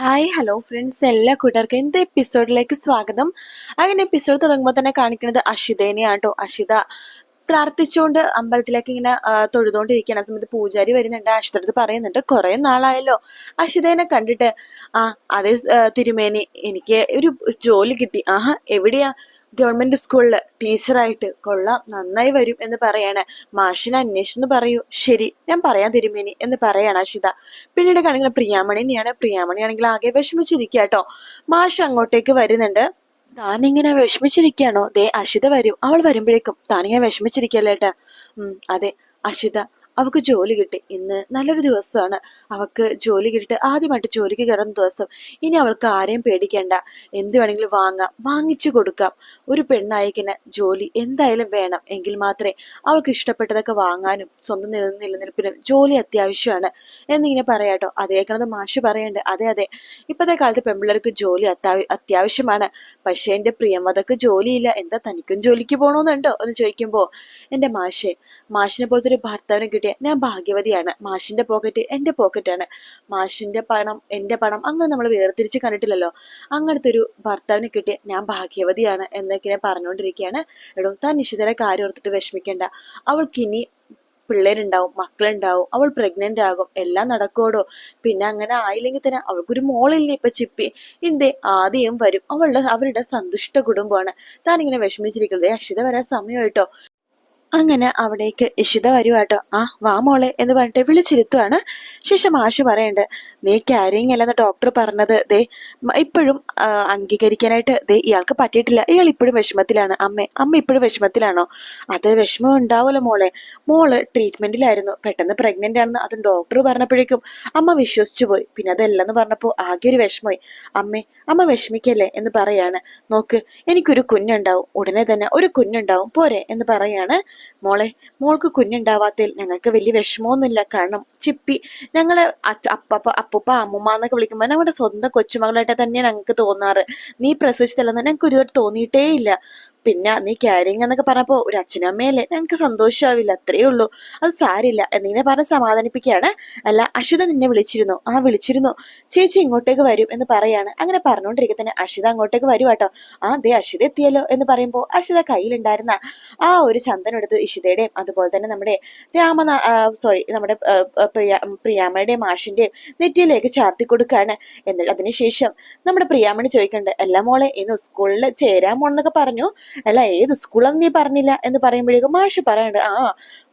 Hi hello friends എല്ലാ കൂട്ടുകാർക്കും എന്ത് എപ്പിസോഡിലേക്ക് സ്വാഗതം. അങ്ങനെ എപ്പിസോഡ് തുടങ്ങുമ്പോൾ തന്നെ കാണിക്കുന്നത് അഷിതേനെയാണ് കേട്ടോ അഷിത പ്രാർത്ഥിച്ചുകൊണ്ട് അമ്പലത്തിലേക്ക് ഇങ്ങനെ തൊഴുതുകൊണ്ടിരിക്കുകയാണ്. സമയത്ത് പൂജാരി വരുന്നുണ്ട്. അഷിതടുത്ത് പറയുന്നുണ്ട് കുറേ നാളായല്ലോ. അഷിതേനെ കണ്ടിട്ട് ആ അതേ തിരുമേനി എനിക്ക് ഒരു ജോലി കിട്ടി. ആഹാ എവിടെയാ? ഗവൺമെന്റ് സ്കൂളിൽ ടീച്ചറായിട്ട് കൊള്ളാം നന്നായി വരും എന്ന് പറയാണ്. മാഷിനെ അന്വേഷിച്ചെന്ന് പറയൂ. ശരി ഞാൻ പറയാൻ തിരുമേനി എന്ന് പറയാണ് അഷിത. പിന്നീട് കാണിക്കുന്ന പ്രിയാമണിനെയാണ് പ്രിയാമണിയാണെങ്കിൽ ആകെ വിഷമിച്ചിരിക്കുക കേട്ടോ. മാഷ് അങ്ങോട്ടേക്ക് വരുന്നുണ്ട്. താനിങ്ങനെ വിഷമിച്ചിരിക്കുകയാണോ? ദേ അഷിത വരും. അവൾ വരുമ്പോഴേക്കും താനിങ്ങനെ വിഷമിച്ചിരിക്കല്ലേട്ടാ ഉം അതെ അഷിത. അവക്ക് ജോലി കിട്ടി. ഇന്ന് നല്ലൊരു ദിവസമാണ്. അവക്ക് ജോലി കിട്ടി ആദ്യമായിട്ട് ജോലിക്ക് കയറുന്ന ദിവസം ഇനി അവൾക്ക് ആരെയും പേടിക്കേണ്ട. എന്ത് വേണമെങ്കിലും വാങ്ങാം. വാങ്ങിച്ചു കൊടുക്കാം. ഒരു പെണ്ണായിക്കിന് ജോലി എന്തായാലും വേണം. എങ്കിൽ മാത്രമേ അവൾക്ക് ഇഷ്ടപ്പെട്ടതൊക്കെ വാങ്ങാനും സ്വന്തം നില നിലനിൽപ്പിനും ജോലി അത്യാവശ്യമാണ്. എന്നിങ്ങനെ പറയാട്ടോ അതേക്കണത് മാഷ് പറയണ്ട്. അതെ അതെ. ഇപ്പോഴത്തെ കാലത്ത് പെൺപിള്ളേർക്ക് ജോലി അത്യാവ അത്യാവശ്യമാണ്. പക്ഷേ എന്റെ പ്രിയമതക്ക് ജോലിയില്ല. എന്താ തനിക്കും ജോലിക്ക് പോകണമെന്നുണ്ടോ എന്ന് ചോദിക്കുമ്പോൾ എന്റെ മാഷെ മാഷിനെ പോലത്തെ ഒരു ഭർത്താവിനെ കിട്ടിയ ഞാൻ ഭാഗ്യവതിയാണ്. മാഷിന്റെ പോക്കറ്റ് എന്റെ പോക്കറ്റാണ് മാഷിന്റെ പണം എന്റെ പണം അങ്ങനെ നമ്മൾ വേർതിരിച്ച് കണ്ടിട്ടില്ലല്ലോ. അങ്ങനത്തെ ഒരു ഭർത്താവിനെ കിട്ടിയ ഞാൻ ഭാഗ്യവതിയാണ് എന്നൊക്കെ ഞാൻ പറഞ്ഞുകൊണ്ടിരിക്കുകയാണ്. എടോ താൻ നിഷിതയുടെ കാര്യം ഓർത്തിട്ട് വിഷമിക്കണ്ട. അവൾക്കിനി പിള്ളേരുണ്ടാവും മക്കളുണ്ടാവും അവൾ പ്രഗ്നന്റ് ആകും എല്ലാം നടക്കോടോ പിന്നെ അങ്ങനെ ആയില്ലെങ്കിൽ തന്നെ അവൾക്കൊരു മോളില്ലേ ഇപ്പൊ ചിപ്പി? എന്തേ ആദ്യം വരും. അവളുടെ അവരുടെ സന്തുഷ്ട കുടുംബമാണ്. താനിങ്ങനെ വിഷമിച്ചിരിക്കുന്നത്. അക്ഷിത വരാൻ സമയമായിട്ടോ? അങ്ങനെ അവിടേക്ക് ഇഷിത വരുവാട്ടോ ആ വാ മോളെ എന്ന് പറഞ്ഞിട്ട് വിളിച്ചിരുത്തുവാണ്. ശേഷം ആശു പറയണ്ട് നീ ക്യാരിങ് അല്ലെന്ന് ഡോക്ടർ പറഞ്ഞത്. ദേ ഇപ്പോഴും അംഗീകരിക്കാനായിട്ട് ദേ ഇയാൾക്ക് പറ്റിയിട്ടില്ല. ഇയാൾ ഇപ്പോഴും വിഷമത്തിലാണ്. അമ്മ അമ്മ ഇപ്പോഴും വിഷമത്തിലാണോ? അത് വിഷമം ഉണ്ടാവുമല്ലോ മോളെ? മോൾ ട്രീറ്റ്മെന്റിലായിരുന്നു പെട്ടെന്ന് പ്രഗ്നന്റ് ആണെന്ന് അതും ഡോക്ടർ പറഞ്ഞപ്പോഴേക്കും അമ്മ വിശ്വസിച്ചു പോയി. പിന്നെ അതല്ലെന്ന് പറഞ്ഞപ്പോൾ ആകെ ഒരു വിഷമമായി. അമ്മേ അമ്മ വിഷമിക്കല്ലേ? എന്ന് പറയാണ്. നോക്ക് എനിക്കൊരു കുഞ്ഞുണ്ടാവും. ഉടനെ തന്നെ ഒരു കുഞ്ഞുണ്ടാവും. പോരെ? എന്ന് പറയാണ്. മോളെ മോൾക്ക് കുഞ്ഞുണ്ടാവാത്തതിൽ ഞങ്ങൾക്ക് വലിയ വിഷമമൊന്നുമില്ല. കാരണം ചിപ്പി ഞങ്ങളെ അപ്പ അപ്പപ്പ അമ്മൂമ്മ എന്നൊക്കെ വിളിക്കുമ്പോൾ ഞങ്ങളുടെ സ്വന്തം കൊച്ചുമകളായിട്ട് തന്നെ ഞങ്ങൾക്ക് തോന്നാറ്. നീ പ്രസവിച്ചതല്ലെന്ന് ഞങ്ങൾക്ക് ഒരുപാട് തോന്നിയിട്ടേ ഇല്ല പിന്നെ നീ കാര്യങ്ങൾ എന്നൊക്കെ പറഞ്ഞപ്പോ ഒരു അച്ഛനമ്മയല്ലേ? ഞങ്ങൾക്ക് സന്തോഷമാവില്ല അത്രയേ ഉള്ളൂ. അത് സാരില്ല. എന്നിങ്ങനെ പറഞ്ഞ് സമാധാനിപ്പിക്കുകയാണ്. അല്ല അഷിത നിന്നെ വിളിച്ചിരുന്നു. ആ വിളിച്ചിരുന്നു. ചേച്ചി ഇങ്ങോട്ടേക്ക് വരും എന്ന് പറയാണ്. അങ്ങനെ പറഞ്ഞുകൊണ്ടിരിക്കെ തന്നെ അഷിത അങ്ങോട്ടേക്ക് വരും കേട്ടോ ആ ദേ അഷിത എത്തിയല്ലോ എന്ന് പറയുമ്പോൾ അഷിത കയ്യിലുണ്ടായിരുന്ന ആ ഒരു ചന്ദനെടുത്ത് ഇഷിതയുടെയും അതുപോലെ തന്നെ നമ്മുടെ രാമനാ സോറി നമ്മുടെ പ്രിയ പ്രിയാമണിയുടെയും മാഷിന്റെയും നെറ്റിയിലേക്ക് ചാർത്തി കൊടുക്കുകയാണ്. എന്നിട്ട് അതിനുശേഷം നമ്മുടെ പ്രിയാമണി ചോദിക്കണ്ട് എല്ലാ മോളെ ഇന്ന് സ്കൂളിൽ ചേരാൻ പോണെന്നൊക്കെ പറഞ്ഞു. അല്ല ഏത് സ്കൂളാന്ന് നീ പറഞ്ഞില്ല എന്ന് പറയുമ്പോഴേക്കും മാഷ് പറയണ്ട് ആ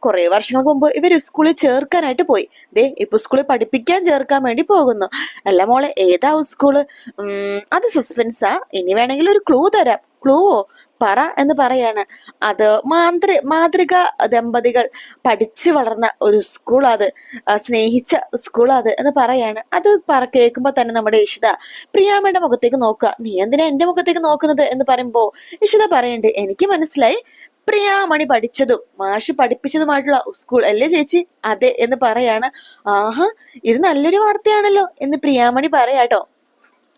കുറെ വർഷങ്ങൾക്ക് മുമ്പ് ഇവർ സ്കൂളിൽ ചേർക്കാനായിട്ട് പോയി. ദേ ഇപ്പൊ സ്കൂളിൽ പഠിപ്പിക്കാൻ ചേർക്കാൻ വേണ്ടി പോകുന്നു. അല്ല മോളെ ഏതാ സ്കൂൾ അത് സസ്പെൻസാ ഇനി വേണമെങ്കിൽ ഒരു ക്ലൂ തരാം. ക്ലൂവോ പറ എന്ന് പറയാണ്. അത് മാതൃ മാതൃക ദമ്പതികൾ പഠിച്ചു വളർന്ന ഒരു സ്കൂൾ അത്. സ്നേഹിച്ച സ്കൂൾ അത് എന്ന് പറയാണ്. അത് പറ കേൾക്കുമ്പോ തന്നെ നമ്മുടെ ഇഷിത പ്രിയാമ്മയുടെ മുഖത്തേക്ക് നോക്കുക. നീ എന്തിനാ എന്റെ മുഖത്തേക്ക് നോക്കുന്നത്? എന്ന് പറയുമ്പോൾ ഇഷിത പറയണ്ട് എനിക്ക് മനസ്സിലായി. പ്രിയാമണി പഠിച്ചതും മാഷ് പഠിപ്പിച്ചതുമായിട്ടുള്ള സ്കൂൾ അല്ലേ ചേച്ചി? അതെ എന്ന് പറയാണ്. ആഹാ ഇത് നല്ലൊരു വാർത്തയാണല്ലോ എന്ന് പ്രിയാമണി പറയാട്ടോ.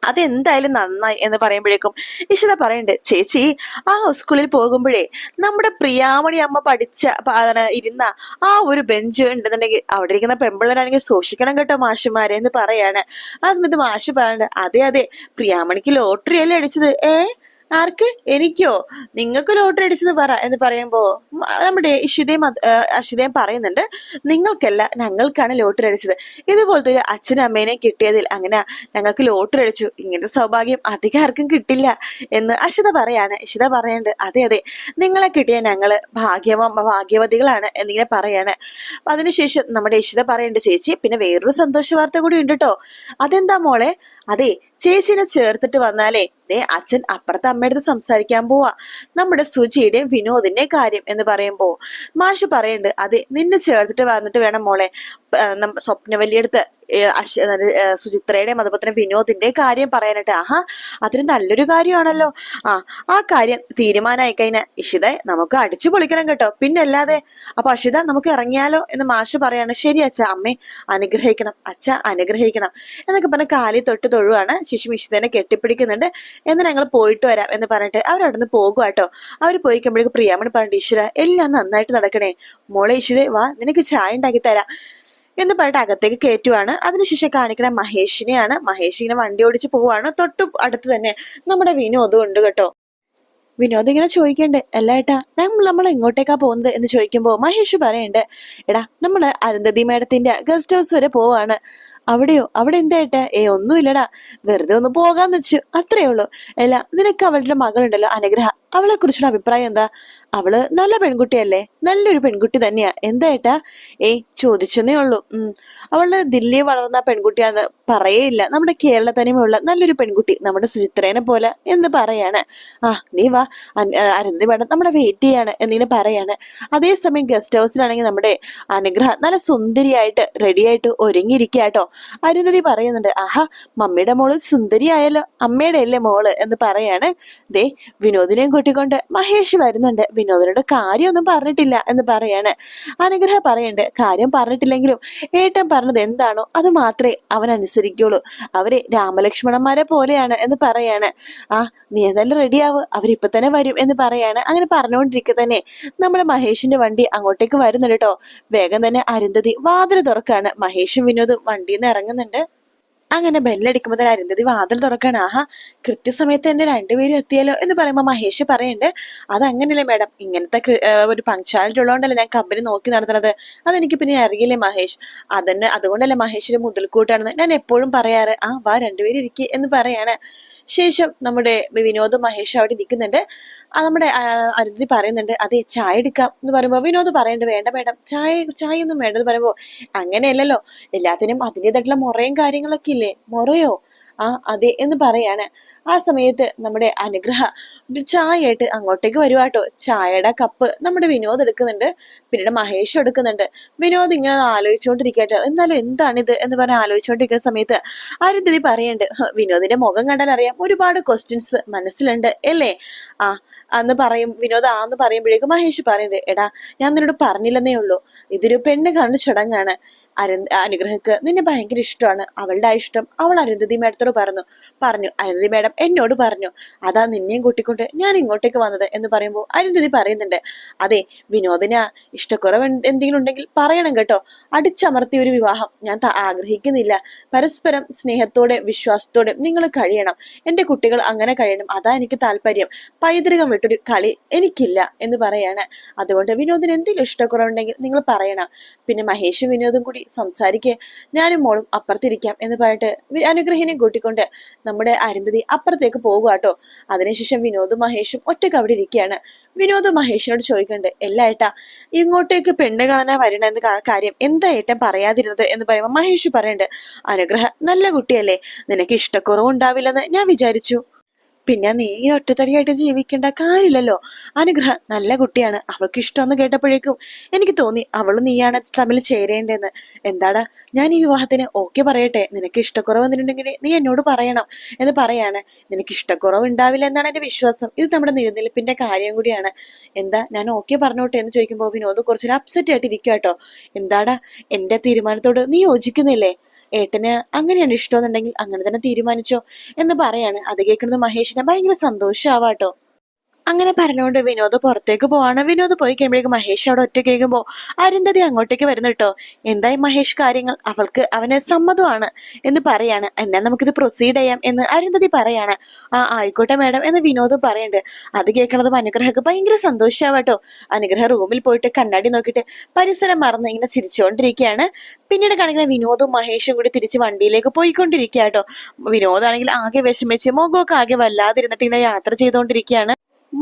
അതെന്തായാലും നന്നായി എന്ന് പറയുമ്പോഴേക്കും ഇഷിത പറയണ്ട് ചേച്ചി ആ സ്കൂളിൽ പോകുമ്പോഴേ നമ്മുടെ പ്രിയാമണി അമ്മ പഠിച്ച ഇരുന്ന ആ ഒരു ബെഞ്ച് ഉണ്ടെന്നുണ്ടെങ്കിൽ അവിടെ ഇരിക്കുന്ന പെമ്പിള്ളേരാണെങ്കിൽ സൂക്ഷിക്കണം കേട്ടോ മാഷിമാരെ എന്ന് പറയാണ്. ആ സമയത്ത് മാഷ് പറയണ്ട് അതെ അതെ പ്രിയാമണിക്ക് ലോട്ടറി അല്ലേ അടിച്ചത് ഏ? ആർക്ക്? എനിക്കോ? നിങ്ങൾക്ക് ലോട്ടറി അടിച്ചത് പറ എന്ന് പറയുമ്പോ നമ്മുടെ ഇഷിതയും അശിതയും പറയുന്നുണ്ട്. നിങ്ങൾക്കല്ല ഞങ്ങൾക്കാണ് ലോട്ടറി അടിച്ചത്. ഇതുപോലത്തെ ഒരു അച്ഛനും അമ്മേനെയും കിട്ടിയതിൽ അങ്ങനെ ഞങ്ങൾക്ക് ലോട്ടറി അടിച്ചു. ഇങ്ങനത്തെ സൗഭാഗ്യം അധികം ആർക്കും കിട്ടില്ല എന്ന് അഷിത പറയാണ്. ഇഷിത പറയണ്ട് അതെ അതെ നിങ്ങളെ കിട്ടിയ ഞങ്ങൾ ഭാഗ്യവ ഭാഗ്യവതികളാണ് എന്നിങ്ങനെ പറയാണ്. അതിനുശേഷം നമ്മുടെ ഇഷിത പറയണ്ട് ചേച്ചി പിന്നെ വേറൊരു സന്തോഷ വാർത്ത കൂടി ഉണ്ട് കേട്ടോ അതെന്താ മോളെ? അതെ ചേച്ചിനെ ചേർത്തിട്ട് വന്നാലേ ദേ അച്ഛൻ അപ്പുറത്തെ അമ്മയടുത്ത് സംസാരിക്കാൻ പോവാ. നമ്മുടെ സുജിയുടെയും വിനോദിന്റെ കാര്യം എന്ന് പറയുമ്പോ മാഷ് പറയണ്ട് അതെ നിന്നെ ചേർത്തിട്ട് വന്നിട്ട് വേണം മോളെ സ്വപ്നവല്ലിയെടുത്ത്. സുചിത്രയുടെയും അതുപോലെ തന്നെ വിനോദിന്റെയും കാര്യം പറയാനായിട്ട് ആഹാ അതൊരു നല്ലൊരു കാര്യമാണല്ലോ. ആ ആ കാര്യം തീരുമാനമായി കഴിഞ്ഞാൽ ഇഷിത നമുക്ക് അടിച്ചു പൊളിക്കണം കേട്ടോ. പിന്നെ അല്ലാതെ അപ്പൊ അഷിത നമുക്ക് ഇറങ്ങിയാലോ എന്ന് മാഷ് പറയാണ്. ശരി അച്ഛ അമ്മേ അനുഗ്രഹിക്കണം. അച്ഛ അനുഗ്രഹിക്കണം. എന്നൊക്കെ പറഞ്ഞ കാലി തൊട്ട് തൊഴുവാണ്. ശിശു ഇഷിതനെ കെട്ടിപ്പിടിക്കുന്നുണ്ട്. എന്ന് ഞങ്ങൾ പോയിട്ട് വരാം എന്ന് പറഞ്ഞിട്ട് അവരവിടുന്ന് പോകുക കേട്ടോ. അവർ പോയിക്കുമ്പോഴേക്ക് പ്രിയാമണി പറഞ്ഞിട്ട് ഈശ്വര എല്ലാം നന്നായിട്ട് നടക്കണേ. മോളെ ഈശ്വരെ വാ നിനക്ക് ചായ ഉണ്ടാക്കി തരാം എന്ന് പറഞ്ഞിട്ട് അകത്തേക്ക് കയറ്റുവാണ് അതിനുശേഷം കാണിക്കണ മഹേഷിനെയാണ്. മഹേഷ് ഇങ്ങനെ വണ്ടി ഓടിച്ച് പോവാണ്. തൊട്ട് അടുത്ത് തന്നെ നമ്മുടെ വിനോദം ഉണ്ട് കേട്ടോ. വിനോദ് ഇങ്ങനെ ചോദിക്കണ്ടേ അല്ല ഏട്ടാ നമ്മൾ നമ്മൾ എങ്ങോട്ടേക്കാ പോകുന്നത്? എന്ന് ചോദിക്കുമ്പോൾ മഹേഷ് പറയണ്ട് എടാ നമ്മൾ അരുന്ധതി മേഡത്തിന്റെ ഗസ്റ്റ് ഹൗസ് വരെ പോവാണ്. അവിടെയോ? അവിടെ എന്താ ഏട്ടാ? ഏ ഒന്നുമില്ലടാ വെറുതെ ഒന്ന് പോകാന്ന് വെച്ചു. അത്രേ ഉള്ളൂ. അല്ല നിനക്ക് അവളുടെ മകളുണ്ടല്ലോ അനുഗ്രഹ. അവളെ കുറിച്ചുള്ള അഭിപ്രായം എന്താ? അവൾ നല്ല പെൺകുട്ടിയല്ലേ? നല്ലൊരു പെൺകുട്ടി തന്നെയാ. എന്തായിട്ടാ ഏയ് ചോദിച്ചെന്നേ ഉള്ളൂ. ഉം. അവൾ ദില്ലി വളർന്ന പെൺകുട്ടിയാന്ന് പറയേയില്ല. നമ്മുടെ കേരള തനിമയുള്ള നല്ലൊരു പെൺകുട്ടി നമ്മുടെ സുചിത്രേനെ പോലെ എന്ന് പറയാണ്. ആ നീ വാ. അരുന്ധി വേണം നമ്മുടെ വെയിറ്റ് ചെയ്യാണ് എന്നിങ്ങനെ പറയാണ്. അതേസമയം ഗസ്റ്റ് ഹൗസിലാണെങ്കിൽ നമ്മുടെ അനുഗ്രഹ നല്ല സുന്ദരിയായിട്ട് റെഡിയായിട്ട് ഒരുങ്ങിയിരിക്കാട്ടോ അരുന്ധതി പറയുന്നുണ്ട് ആഹാ മമ്മിയുടെ മോൾ സുന്ദരിയായല്ലോ അമ്മയുടെ അല്ലേ മോൾ? എന്ന് പറയാണ്. ദേ വിനോദിനെയും കൂട്ടിക്കൊണ്ട് മഹേഷ് വരുന്നുണ്ട്. വിനോദിനോട് കാര്യമൊന്നും പറഞ്ഞിട്ടില്ല എന്ന് പറയാണ്. അനുഗ്രഹ പറയണ്ട് കാര്യം പറഞ്ഞിട്ടില്ലെങ്കിലും ഏട്ടൻ പറഞ്ഞത് എന്താണോ അത് മാത്രമേ അവൻ അനുസരിക്കുള്ളൂ. അവരെ രാമലക്ഷ്മണന്മാരെ പോലെയാണ് എന്ന് പറയാണ്. ആ നീ എന്തായാലും റെഡിയാവ് അവരിപ്പൊ തന്നെ വരും എന്ന് പറയാണ്. അങ്ങനെ പറഞ്ഞുകൊണ്ടിരിക്കുക തന്നെ നമ്മുടെ മഹേഷിന്റെ വണ്ടി അങ്ങോട്ടേക്ക് വരുന്നുണ്ട് കേട്ടോ. വേഗം തന്നെ അരുന്ധതി വാതിൽ തുറക്കാണ്. മഹേഷും വിനോദും വണ്ടിയിൽ നിന്ന് ഇറങ്ങുന്നുണ്ട്. അങ്ങനെ ബെല്ലടിക്കുമ്പോൾ തന്നെ അരുന്ധതി വാതിൽ തുറക്കാണ്. ആഹാ കൃത്യസമയത്ത് തന്നെ രണ്ടുപേരും എത്തിയാലോ എന്ന് പറയുമ്പോൾ മഹേഷ് പറയുന്നുണ്ട് അത് അങ്ങനെയല്ലേ മാഡം ഇങ്ങനത്തെ ഒരു പങ്ക്ച്വാലിറ്റി ഉള്ളതുകൊണ്ടല്ലേ ഞാൻ കമ്പനി നോക്കി നടത്തുന്നത്? അതെനിക്ക് പിന്നെ അറിയില്ലേ മഹേഷ്? അതന്നെ അതുകൊണ്ടല്ലേ മഹേഷിന്റെ മുതൽക്കൂട്ടാണെന്ന് ഞാൻ എപ്പോഴും പറയാറ്. ആ വാ രണ്ടുപേരും ഇരിക്കുക എന്ന് പറയാണ്. ശേഷം നമ്മുടെ വിനോദ് മഹേഷ് അവിടെ ഇരിക്കുന്നുണ്ട്. നമ്മുടെ അരുതി പറയുന്നുണ്ട് അതെ ചായ എടുക്കാം എന്ന് പറയുമ്പോൾ വിനോദ് പറയുന്നുണ്ട് വേണ്ട മേഡം ചായ ചായ ഒന്നും വേണ്ട എന്ന് പറയുമ്പോൾ അങ്ങനെയല്ലല്ലോ എല്ലാത്തിനും അതിന്റെതായിട്ടുള്ള മുറയും കാര്യങ്ങളൊക്കെ ഇല്ലേ? മുറയോ? ആ അതെ എന്ന് പറയാണ്. ആ സമയത്ത് നമ്മുടെ അനുഗ്രഹ ഒരു ചായയായിട്ട് അങ്ങോട്ടേക്ക് വരുവാട്ടോ ചായയുടെ കപ്പ് നമ്മുടെ വിനോദ് എടുക്കുന്നുണ്ട് പിന്നീട് മഹേഷ് എടുക്കുന്നുണ്ട്. വിനോദ് ഇങ്ങനെ ആലോചിച്ചുകൊണ്ടിരിക്കട്ടെ എന്നാലും എന്താണിത്? എന്ന് പറഞ്ഞ് ആലോചിച്ചുകൊണ്ടിരിക്കുന്ന സമയത്ത് അരുന്ധതി പറയുന്നുണ്ട് "ഹ, വിനോദിന്റെ മുഖം കണ്ടാൽ അറിയാം ഒരുപാട് ക്വസ്റ്റ്യൻസ് മനസ്സിലുണ്ട് അല്ലേ? ആ അന്ന് പറയും വിനോദ് ആന്ന് പറയുമ്പോഴേക്കും മഹേഷ് പറയുന്നത് എടാ ഞാൻ നിന്നോട് പറഞ്ഞില്ലെന്നേ ഉള്ളൂ. ഇതൊരു പെണ്ണ് കാണുന്ന ചടങ്ങാണ്. അരുന്ധ അനുഗ്രഹക്ക് നിന്നെ ഭയങ്കര ഇഷ്ടമാണ്. അവളുടെ ആ ഇഷ്ടം അവൾ അരുന്ധതി മേഡത്തോട് പറഞ്ഞു. പറഞ്ഞു അരുന്ധതി മേഡം എന്നോട് പറഞ്ഞു. അതാ നിന്നെയും കൂട്ടിക്കൊണ്ട് ഞാൻ ഇങ്ങോട്ടേക്ക് വന്നത് എന്ന് പറയുമ്പോൾ അരുന്ധതി പറയുന്നുണ്ട്. അതെ വിനോദിന് ഇഷ്ടക്കുറവ് എന്തെങ്കിലും ഉണ്ടെങ്കിൽ പറയണം കേട്ടോ. അടിച്ചമർത്തിയ ഒരു വിവാഹം ഞാൻ ആഗ്രഹിക്കുന്നില്ല. പരസ്പരം സ്നേഹത്തോടെ വിശ്വാസത്തോടെ നിങ്ങൾ കഴിയണം. എന്റെ കുട്ടികൾ അങ്ങനെ കഴിയണം. അതാ എനിക്ക് താല്പര്യം. പൈതൃകം വിട്ടൊരു കളി എനിക്കില്ല എന്ന് പറയാണ്. അതുകൊണ്ട് വിനോദിന് എന്തെങ്കിലും ഇഷ്ടക്കുറവുണ്ടെങ്കിൽ നിങ്ങൾ പറയണം. പിന്നെ മഹേഷും വിനോദും കൂടി സംസാരിക്കേ. ഞാനും മോളും അപ്പുറത്തിരിക്കാം എന്ന് പറഞ്ഞിട്ട് അനുഗ്രഹിനെ കൂട്ടിക്കൊണ്ട് നമ്മുടെ അരുന്ധതി അപ്പുറത്തേക്ക് പോകുക കേട്ടോ അതിനുശേഷം വിനോദും മഹേഷും ഒറ്റയ്ക്ക് അവിടെ ഇരിക്കുകയാണ് വിനോദ് മഹേഷിനോട് ചോദിക്കണ്ട് എല്ലാ ഏട്ടാ ഇങ്ങോട്ടേക്ക് പെണ്ണ് കാണാൻ വരണമെന്ന് കാര്യം എന്താ പറയാതിരുന്നത്? എന്ന് പറയുമ്പോൾ മഹേഷ് പറയണ്ട് അനുഗ്രഹ നല്ല കുട്ടിയല്ലേ നിനക്ക് ഇഷ്ടക്കുറവ് ഉണ്ടാവില്ലെന്ന് ഞാൻ വിചാരിച്ചു. പിന്നെ നീ ഇങ്ങനെ ഒറ്റത്തടിയായിട്ട് ജീവിക്കേണ്ട കാര്യമില്ലല്ലോ. അനുഗ്രഹം നല്ല കുട്ടിയാണ്. അവൾക്ക് ഇഷ്ടമെന്ന് കേട്ടപ്പോഴേക്കും എനിക്ക് തോന്നി അവൾ നീയാണ് തമ്മിൽ ചേരേണ്ടതെന്ന്. എന്താടാ ഞാൻ ഈ വിവാഹത്തിന് ഓക്കെ പറയട്ടെ? നിനക്ക് ഇഷ്ടക്കുറവ് വന്നിട്ടുണ്ടെങ്കിൽ നീ എന്നോട് പറയണം എന്ന് പറയാണ്. നിനക്ക് ഇഷ്ടക്കുറവ് ഉണ്ടാവില്ല എന്നാണ് എന്റെ വിശ്വാസം. ഇത് നമ്മുടെ നിലനിൽപ്പിന്റെ കാര്യം കൂടിയാണ്. എന്താ ഞാൻ ഓക്കെ പറഞ്ഞോട്ടെ എന്ന് ചോദിക്കുമ്പോൾ വിനോദ് കുറച്ചൊരു അപ്സെറ്റ് ആയിട്ട് ഇരിക്കുക കേട്ടോ. എന്താടാ എന്റെ തീരുമാനത്തോട് നീ യോജിക്കുന്നില്ലേ? ഏട്ടന് അങ്ങനെയാണ് ഇഷ്ടമെന്നുണ്ടെങ്കിൽ അങ്ങനെ തന്നെ തീരുമാനിച്ചോ എന്ന് പറയാണ്. അത് കേൾക്കുന്നത് മഹേഷിനെ ഭയങ്കര സന്തോഷമാവാട്ടോ അങ്ങനെ പറഞ്ഞുകൊണ്ട് വിനോദ് പുറത്തേക്ക് പോവാണ്. വിനോദ് പോയി കഴിയുമ്പോഴേക്കും മഹേഷ് അവിടെ ഒറ്റ കേൾക്കുമ്പോ അരുന്ധതി അങ്ങോട്ടേക്ക് വരുന്നു കേട്ടോ എന്തായി മഹേഷ് കാര്യങ്ങൾ? അവൾക്ക് അവന് സമ്മതമാണ് എന്ന് പറയാണ്. എന്നാൽ നമുക്കിത് പ്രൊസീഡ് ചെയ്യാം എന്ന് അരുന്ധതി പറയാണ്. ആ ആയിക്കോട്ടെ മാഡം എന്ന് വിനോദ് പറയുന്നുണ്ട് അത് കേൾക്കണതും അനുഗ്രഹക്ക് ഭയങ്കര സന്തോഷമാവട്ടോ അനുഗ്രഹ റൂമിൽ പോയിട്ട് കണ്ണാടി നോക്കിയിട്ട് പരിസരം മറന്ന് ഇങ്ങനെ ചിരിച്ചുകൊണ്ടിരിക്കുകയാണ് പിന്നീട് കാണിക്കുന്ന വിനോദും മഹേഷും കൂടി തിരിച്ച് വണ്ടിയിലേക്ക് പോയിക്കൊണ്ടിരിക്കുക കേട്ടോ വിനോദാണെങ്കിൽ ആകെ വിഷമിച്ച് മുഖമൊക്കെ ആകെ വല്ലാതിരുന്നിട്ട് ഇങ്ങനെ യാത്ര ചെയ്തുകൊണ്ടിരിക്കുകയാണ്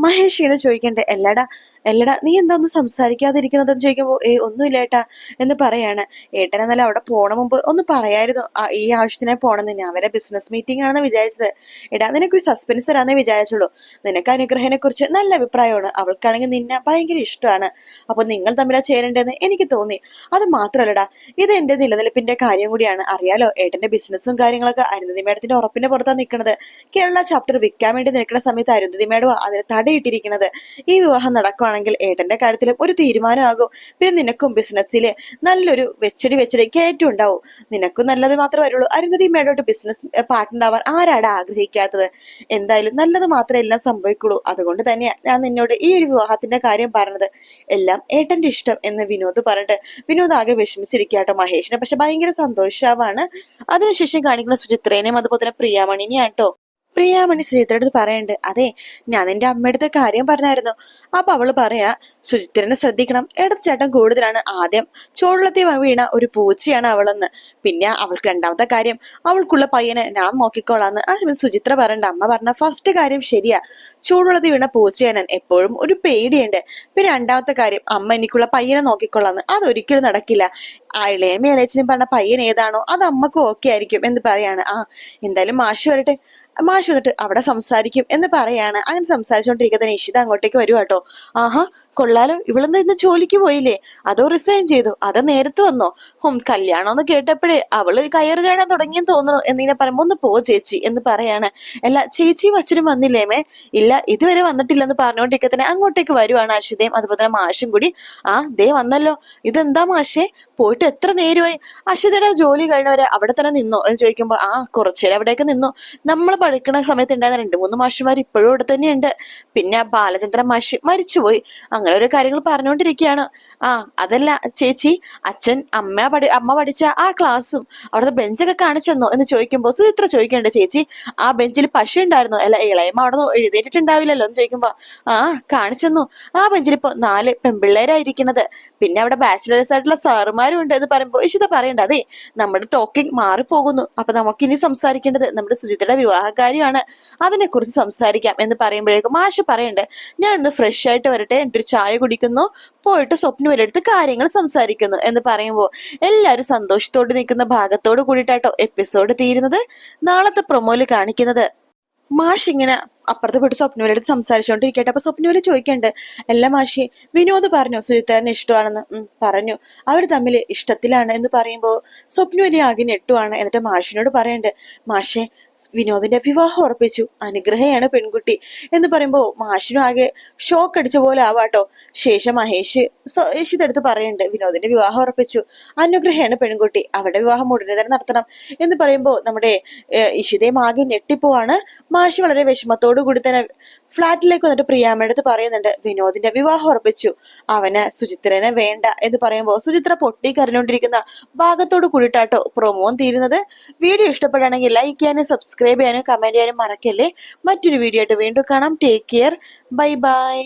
മഹേഷ് ഇങ്ങനെ ചോദിക്കണ്ടേ? എല്ലടാ എല്ലടാ നീ എന്താ ഒന്നും സംസാരിക്കാതിരിക്കുന്നതെന്ന് ചോദിക്കുമ്പോ ഏ ഒന്നുമില്ല ഏട്ടാ എന്ന് പറയാണ്. ഏട്ടൻ എന്നാലും അവിടെ പോണ മുമ്പ് ഒന്ന് പറയായിരുന്നു ഈ ആവശ്യത്തിനായി പോണെന്ന്. ഞാൻ വരെ ബിസിനസ് മീറ്റിംഗ് ആണെന്ന് വിചാരിച്ചത്. എടാ നിനക്കൊരു സസ്പെൻസ് തരാന്നേ വിചാരിച്ചുള്ളൂ. നിനക്ക് അനുഗ്രഹനെ കുറിച്ച് നല്ല അഭിപ്രായമാണ്. അവൾക്കാണെങ്കിൽ നിന്നെ ഭയങ്കര ഇഷ്ടമാണ്. അപ്പൊ നിങ്ങൾ തമ്മിലാ ചേരേണ്ടതെന്ന് എനിക്ക് തോന്നി. അത് മാത്രമല്ലടാ ഇത് എന്റെ നിലനിൽപ്പിന്റെ കാര്യം കൂടിയാണ്. അറിയാലോ ഏട്ടന്റെ ബിസിനസ്സും കാര്യങ്ങളൊക്കെ അരുന്ധതി മേഡത്തിന്റെ ഉറപ്പിന്റെ പുറത്താണ് നിൽക്കുന്നത് കേരള ചാപ്റ്റർ വിൽക്കാൻ വേണ്ടി നിൽക്കുന്ന സമയത്ത് അരുന്ധതി മേഡം അതിന് തടി തടയിട്ടിരിക്കുന്നത്. ഈ വിവാഹം നടക്കുവാണെങ്കിൽ ഏട്ടന്റെ കാര്യത്തിലും ഒരു തീരുമാനമാകും. പിന്നെ നിനക്കും ബിസിനസ്സിൽ നല്ലൊരു വെച്ചടി വെച്ചടി കയറ്റം ഉണ്ടാവും. നിനക്കും നല്ലത് മാത്രമേ വരുള്ളൂ. അരുന്ധതി മേടോട്ട് ബിസിനസ് പാർട്ട്ണർ ആവാൻ ആഗ്രഹിക്കാത്തത്? എന്തായാലും നല്ലത് മാത്രമേ എല്ലാം സംഭവിക്കുള്ളൂ. അതുകൊണ്ട് തന്നെയാണ് ഞാൻ നിന്നോട് ഈ ഒരു വിവാഹത്തിന്റെ കാര്യം പറഞ്ഞത്. എല്ലാം ഏട്ടന്റെ ഇഷ്ടം എന്ന് വിനോദ് പറഞ്ഞിട്ട് വിനോദ് ആകെ വിഷമിച്ചിരിക്കാട്ടോ മഹേഷിനെ. പക്ഷെ ഭയങ്കര സന്തോഷാവാണ് അതിനുശേഷം കാണിക്കുന്ന സുചിത്രേനെയും അതുപോലെ തന്നെ പ്രിയാമണിനെയാട്ടോ പ്രിയാമണി സുചിത്രയുടെ അടുത്ത് പറയുന്നുണ്ട് അതെ ഞാൻ നിന്റെ അമ്മയുടെ കാര്യം പറഞ്ഞായിരുന്നു. അപ്പൊ അവൾ പറയാ സുചിത്രനെ ശ്രദ്ധിക്കണം. ഇടത് ചേട്ടൻ കൂടുതലാണ് ആദ്യം. ചോളത്തിൽ വീണ ഒരു പൂച്ചയാണ് അവളെന്ന്. പിന്നെ അവൾക്ക് രണ്ടാമത്തെ കാര്യം അവൾക്കുള്ള പയ്യനെ ഞാൻ നോക്കിക്കോളാന്ന്. ആ സുചിത്ര പറയണ്ട അമ്മ പറഞ്ഞ ഫസ്റ്റ് കാര്യം ശരിയാ. ചൂടുള്ളത് വീണ പൂച്ചയാനാൻ എപ്പോഴും ഒരു പേടിയുണ്ട്. പിന്നെ രണ്ടാമത്തെ കാര്യം അമ്മ എനിക്കുള്ള പയ്യനെ നോക്കിക്കൊള്ളാന്ന് അതൊരിക്കലും നടക്കില്ല. ആ ഇളയമ ഇളയച്ചനും പറഞ്ഞ പയ്യൻ ഏതാണോ അത് അമ്മക്കും ഓക്കെ ആയിരിക്കും എന്ന് പറയാണ്. ആ എന്തായാലും മാഷ് വരട്ടെ. മാഷ് വന്നിട്ട് അവിടെ സംസാരിക്കും എന്ന് പറയാണ്. അങ്ങനെ സംസാരിച്ചുകൊണ്ടിരിക്കുന്ന നിഷിത അങ്ങോട്ടേക്ക് വരുവാട്ടോ ആഹാ കൊള്ളാലോ. ഇവളെന്താ ഇന്ന് ജോലിക്ക് പോയില്ലേ? അതോ റിസൈൻ ചെയ്തു? അത് നേരത്തെ വന്നോ. ഹും കല്യാണം എന്ന് കേട്ടപ്പോഴേ അവൾ കയറ് ചാടാൻ തുടങ്ങിയെന്ന് തോന്നുന്നു. എന്നിങ്ങനെ പറയുമ്പോ ഒന്ന് പോ ചേച്ചി എന്ന് പറയാണ്. അല്ല ചേച്ചിയും അച്ഛനും വന്നില്ലേമേ ഇല്ല ഇതുവരെ വന്നിട്ടില്ലെന്ന് പറഞ്ഞുകൊണ്ടിരിക്കെ തന്നെ അങ്ങോട്ടേക്ക് വരുവാണ് അശ്വതയും അതുപോലെ തന്നെ മാഷും കൂടി. ആ ദേ വന്നല്ലോ. ഇതെന്താ മാഷേ? പോയിട്ട് എത്ര നേരമായി? അശ്വതയുടെ ജോലി കഴിഞ്ഞവരെ അവിടെ തന്നെ നിന്നോ? എന്ന് ചോദിക്കുമ്പോ ആ കുറച്ചേരം അവിടെയൊക്കെ നിന്നു. നമ്മൾ പഠിക്കുന്ന സമയത്ത് ഉണ്ടായിരുന്ന രണ്ട് മൂന്ന് മാഷുമാർ ഇപ്പോഴും ഇവിടെ തന്നെയുണ്ട്. പിന്നെ ബാലചന്ദ്രൻ മാഷി മരിച്ചുപോയി. അങ്ങനെ ഓരോ കാര്യങ്ങൾ പറഞ്ഞുകൊണ്ടിരിക്കുകയാണ് ആ അതല്ല ചേച്ചി അച്ഛൻ അമ്മ പഠി അമ്മ പഠിച്ച ആ ക്ലാസ്സും അവിടുത്തെ ബെഞ്ചൊക്കെ കാണിച്ചെന്നോ എന്ന് ചോദിക്കുമ്പോൾ സുചിത്ര ചോദിക്കണ്ടേ ചേച്ചി ആ ബെഞ്ചിൽ പശു ഉണ്ടായിരുന്നോ? അല്ല ഇളയമ്മ അവിടെ എഴുതിയിട്ടുണ്ടാവില്ലല്ലോ എന്ന് ചോദിക്കുമ്പോ ആ കാണിച്ചെന്നു ആ ബെഞ്ചിൽ ഇപ്പൊ നാല് പെൺപിള്ളേരായിരിക്കണത്. പിന്നെ അവിടെ ബാച്ചിലേഴ്സ് ആയിട്ടുള്ള സാറുമാരും ഉണ്ട് എന്ന് പറയുമ്പോൾ ഇഷിത പറയണ്ട അതെ നമ്മുടെ ടോക്കിംഗ് മാറിപ്പോകുന്നു. അപ്പൊ നമുക്കിനി സംസാരിക്കേണ്ടത് നമ്മുടെ സുചിത്രയുടെ വിവാഹകാര്യമാണ്. അതിനെ കുറിച്ച് സംസാരിക്കാം. എന്ന് പറയുമ്പോഴേക്കും മാഷ് പറയണ്ട് ഞാൻ ഒന്ന് ഫ്രഷ് ആയിട്ട് വരട്ടെ എന്നിട്ടൊരു ചായ കുടിക്കുന്നു. പോയിട്ട് സ്വപ്നവരെടുത്ത് കാര്യങ്ങൾ സംസാരിക്കുന്നു എന്ന് പറയുമ്പോൾ എല്ലാവരും സന്തോഷത്തോടെ നിൽക്കുന്ന ഭാഗത്തോട് കൂടിയിട്ടാട്ടോ എപ്പിസോഡ് തീരുന്നത്. നാളത്തെ പ്രൊമോയിൽ കാണിക്കുന്നത്. മാഷ് ഇങ്ങനെ അപ്പുറത്ത് പോയിട്ട് സ്വപ്നവരെടുത്ത് സംസാരിച്ചുകൊണ്ടിരിക്കട്ടെ അപ്പൊ സ്വപ്നവര് ചോദിക്കണ്ട് അല്ല മാഷി വിനോദ് പറഞ്ഞു സുജിത്തേറിന് ഇഷ്ടമാണെന്ന്. പറഞ്ഞു. അവർ തമ്മിൽ ഇഷ്ടത്തിലാണ് എന്ന് പറയുമ്പോൾ സ്വപ്നവലി ആകെ ഞെട്ടുവാണ്. എന്നിട്ട് മാഷിനോട് പറയണ്ട് മാഷെ വിനോദിന്റെ വിവാഹം ഉറപ്പിച്ചു. അനുഗ്രഹയാണ് പെൺകുട്ടി. എന്ന് പറയുമ്പോൾ മാഷിനും ആകെ ഷോക്ക് അടിച്ച പോലെ ആവാട്ടോ. ശേഷം മഹേഷ് ഇതെടുത്ത് പറയുന്നുണ്ട് വിനോദിന്റെ വിവാഹം ഉറപ്പിച്ചു. അനുഗ്രഹയാണ് പെൺകുട്ടി. അവരുടെ വിവാഹം ഉടനെ തന്നെ നടത്തണം. എന്ന് പറയുമ്പോൾ നമ്മുടെ ഇഷിതയും ആകെ ഞെട്ടിപ്പോവാണ്. മാഷി വളരെ വിഷമത്തോടു കൂടി തന്നെ ഫ്ലാറ്റിലേക്ക് വന്നിട്ട് പ്രിയാമ്മയുടെ അടുത്ത് പറയുന്നുണ്ട് വിനോദിന്റെ വിവാഹം ഉറപ്പിച്ചു. അവന് സുചിത്രനെ വേണ്ട എന്ന് പറയുമ്പോൾ സുചിത്ര പൊട്ടി കരഞ്ഞുകൊണ്ടിരിക്കുന്ന ഭാഗത്തോട് കൂടിയിട്ടാട്ടോ പ്രൊമോൻ തീരുന്നത്. വീഡിയോ ഇഷ്ടപ്പെടുകയാണെങ്കിൽ ലൈക്ക് ചെയ്യാനും സബ്സ്ക്രൈബ് ചെയ്യാനും കമന്റ് ചെയ്യാനും മറക്കല്ലേ? മറ്റൊരു വീഡിയോ ആയിട്ട് വീണ്ടും കാണാം. Take care bye bye